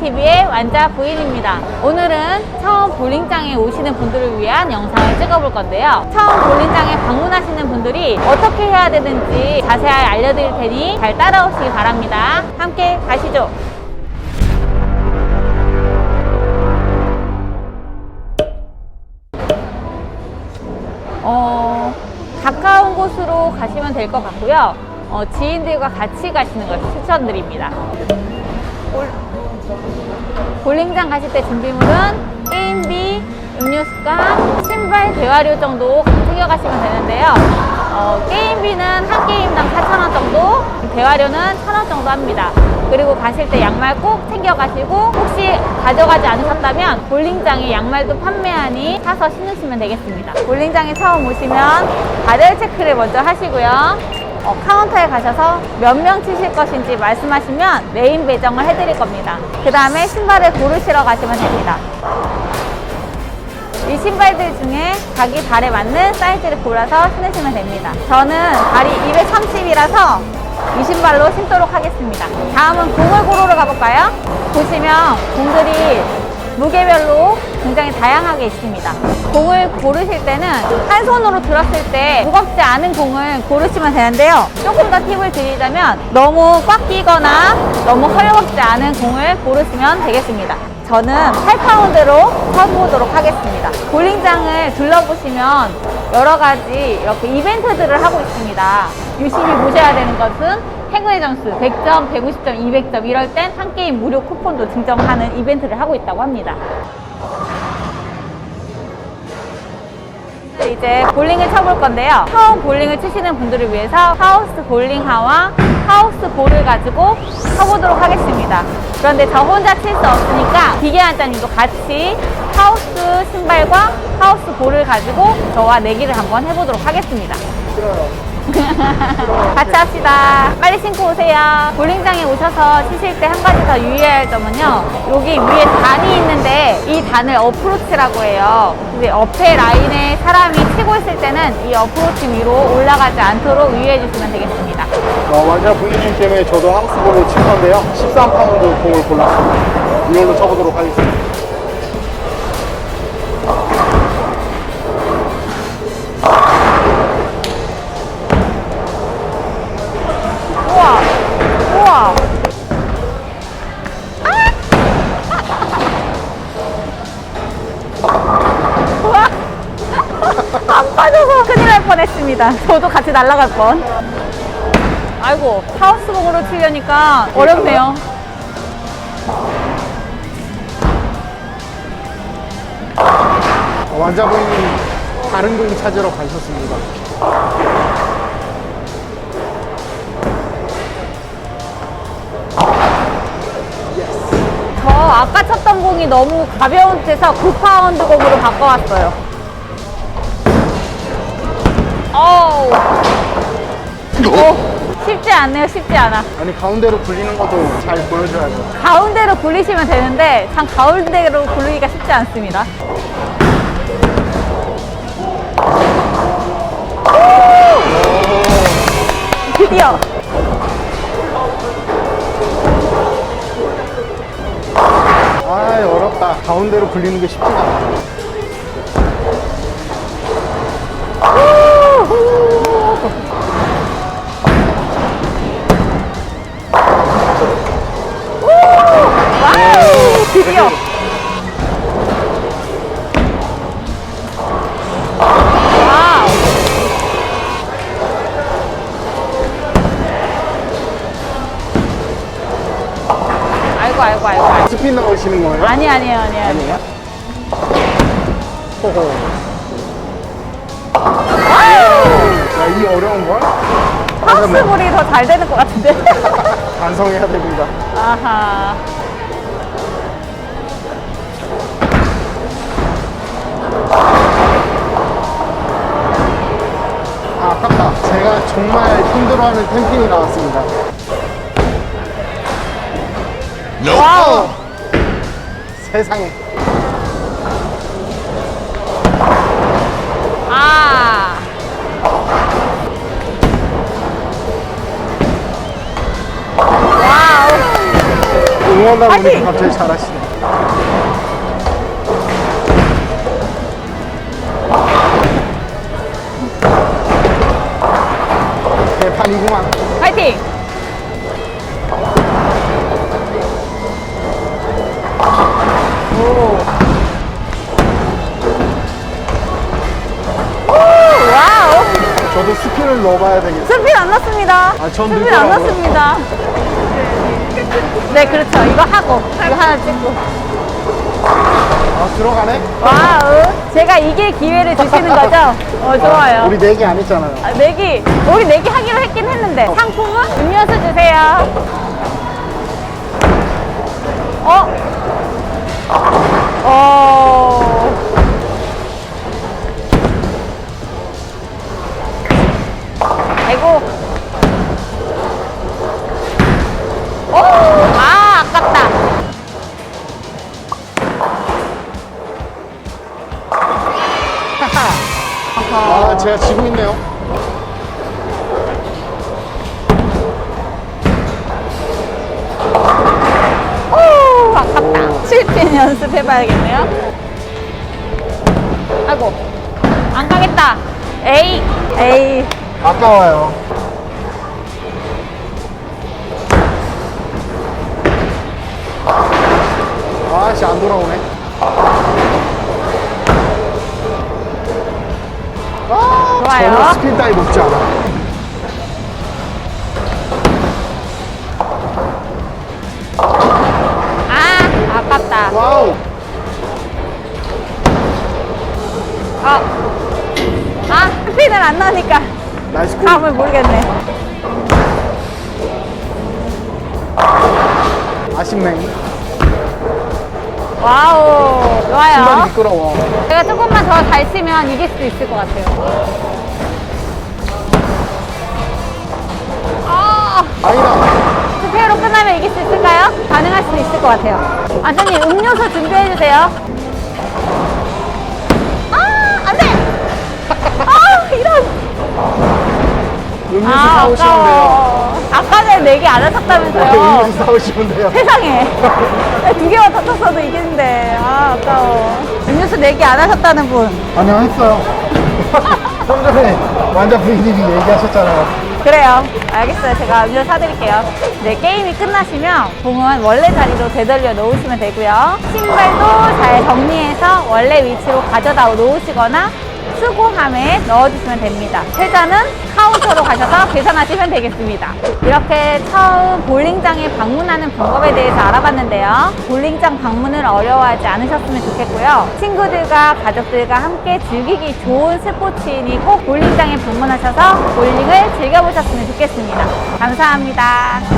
TV의 완자 부인입니다. 오늘은 처음 볼링장에 오시는 분들을 위한 영상을 찍어볼 건데요. 처음 볼링장에 방문하시는 분들이 어떻게 해야 되는지 자세히 알려드릴 테니 잘 따라오시기 바랍니다. 함께 가시죠. 어, 가까운 곳으로 가시면 될 것 같고요. 어, 지인들과 같이 가시는 것을 추천드립니다. 볼- 볼링장 가실 때 준비물은 게임비, 음료수과, 신발, 대화료 정도 챙겨가시면 되는데요. 어, 게임비는 한 게임당 4,000원 정도, 대화료는 1,000원 정도 합니다. 그리고 가실 때 양말 꼭 챙겨가시고 혹시 가져가지 않으셨다면 볼링장에 양말도 판매하니 사서 신으시면 되겠습니다. 볼링장에 처음 오시면 발열 체크를 먼저 하시고요. 어, 카운터에 가셔서 몇 명 치실 것인지 말씀하시면 메인 배정을 해드릴 겁니다. 그 다음에 신발을 고르시러 가시면 됩니다. 이 신발들 중에 자기 발에 맞는 사이즈를 골라서 신으시면 됩니다. 저는 발이 230이라서 이 신발로 신도록 하겠습니다. 다음은 공을 고르러 가볼까요? 보시면 공들이 무게별로 굉장히 다양하게 있습니다. 공을 고르실 때는 한 손으로 들었을 때 무겁지 않은 공을 고르시면 되는데요. 조금 더 팁을 드리자면 너무 꽉 끼거나 너무 헐겁지 않은 공을 고르시면 되겠습니다. 저는 8파운드로 쳐보도록 하겠습니다. 볼링장을 둘러보시면 여러 가지 이렇게 이벤트들을 하고 있습니다. 유심히 보셔야 되는 것은 행운의 점수 100점, 150점, 200점 이럴 땐 한 게임 무료 쿠폰도 증정하는 이벤트를 하고 있다고 합니다. 이제 볼링을 쳐볼 건데요. 처음 볼링을 치시는 분들을 위해서 하우스 볼링화와 하우스 볼을 가지고 쳐보도록 하겠습니다. 그런데 저 혼자 칠 수 없으니까 기계 한자님도 같이 하우스 신발과 하우스 볼을 가지고 저와 내기를 한번 해보도록 하겠습니다. 같이 합시다. 빨리 신고 오세요. 볼링장에 오셔서 치실 때 한 가지 더 유의해야 할 점은요. 여기 위에 단이 있는데 이 단을 어프로치라고 해요. 근데 어페 라인에 사람이 치고 있을 때는 이 어프로치 위로 올라가지 않도록 유의해 주시면 되겠습니다. 어, 완자 부인님 때문에 저도 하우스볼로 칠 건데요. 13파운드 공을 골랐습니다. 이걸로 쳐보도록 하겠습니다. 빠져서 큰일 날 뻔했습니다. 저도 같이 날아갈 뻔. 아이고, 하우스복으로 치려니까 어렵네요. 어, 완자 부인님 다른 공 찾으러 가셨습니다. 저 아까 쳤던 공이 너무 가벼운 데서 9파운드 공으로 바꿔왔어요. 어우. 오, 쉽지 않네요, 쉽지 않아. 아니 가운데로 굴리는 것도 잘 보여줘야죠. 가운데로 굴리시면 되는데, 참 가운데로 굴리기가 쉽지 않습니다. 오! 드디어. 아 어렵다. 가운데로 굴리는 게 쉽지가 않아. 스핀 넣으시는 거예요? 아니, 아니에요, 아니에요. 아니에요? 호호. 와우! 야, 이 어려운 걸? 하우스볼이 더 잘 되는 것 같은데. 반성해야 됩니다. 아하. 아, 아깝다. 제가 정말 힘들어하는 템핑이 나왔습니다. 와우. 세상에. 아. 와우. 하다 파이팅! 보니까 갑자기 잘하시네. 대판이구만. 파이팅! 넣어봐야 되겠어. 스핀 안 넣습니다. 아, 전 스핀 안. 넣습니다. 네, 그렇죠. 이거 하고, 이거 하나 찍고. 아, 들어가네? 와우. 제가 이길 기회를 주시는 거죠? 어, 좋아요. 우리 내기 안 했잖아요. 아, 내기, 우리 내기 하기로 했긴 했는데. 상품 제가 지고 있네요. 오, 아깝다. 칠핀 연습해봐야겠네요. 아이고, 안 가겠다. 에이, 에이. 아까워요. 아씨, 안 돌아오네. 좋아요. 스피드 따위 높지 않아. 아, 아깝다. 와우. 아, 아, 스핀을 안 넣으니까 나이스 콜. 감을 모르겠네. 아쉽네. 와우, 신발이 좋아요. 미끄러워. 제가 조금만 더 잘 치면 이길 수도 있을 것 같아요. 아, 아니다. 스페어로 끝나면 이길 수 있을까요? 가능할 수도 있을 것 같아요. 아저님, 음료수 준비해 주세요. 아, 안 돼! 아, 이런. 음료수 아, 사오시면 돼요. 아까워. 아까 전에 내기 안 하셨다면서요. 사오시면 돼요. 세상에. 두 개만 더 쳤어도 이기는데. 아, 아까워. 음료수 내기 안 하셨다는 분. 아니요, 했어요. 좀 전에 완자 부인님이 얘기하셨잖아요. 그래요. 알겠어요. 제가 음료 사드릴게요. 네, 게임이 끝나시면 공은 원래 자리로 되돌려 놓으시면 되고요. 신발도 잘 정리해서 원래 위치로 가져다 놓으시거나 수고함에 넣어주시면 됩니다. 회전은 카운터로 가셔서 계산하시면 되겠습니다. 이렇게 처음 볼링장에 방문하는 방법에 대해서 알아봤는데요. 볼링장 방문을 어려워하지 않으셨으면 좋겠고요. 친구들과 가족들과 함께 즐기기 좋은 스포츠이니 꼭 볼링장에 방문하셔서 볼링을 즐겨보셨으면 좋겠습니다. 감사합니다.